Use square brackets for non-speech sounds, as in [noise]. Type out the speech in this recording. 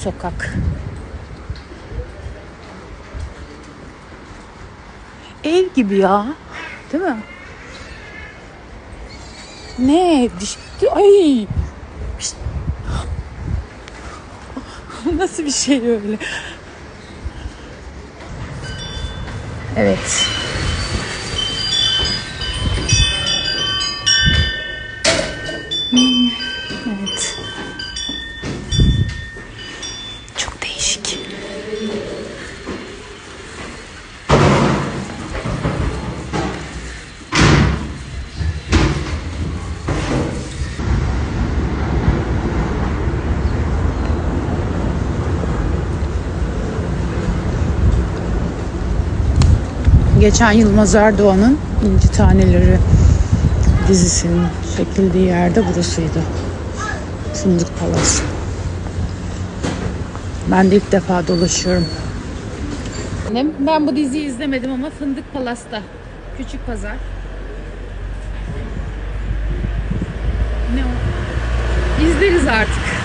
sokak. Ev gibi ya. Değil mi? Ne? Diş... Ay! [laughs] Nasıl bir şey öyle? Evet. Geçen Yılmaz Erdoğan'ın İnci Taneleri dizisinin çekildiği yerde burasıydı. Fındık Palas. Ben de ilk defa dolaşıyorum. Ben bu diziyi izlemedim ama Fındık Palas'ta. Küçük pazar. Ne o? İzleriz artık.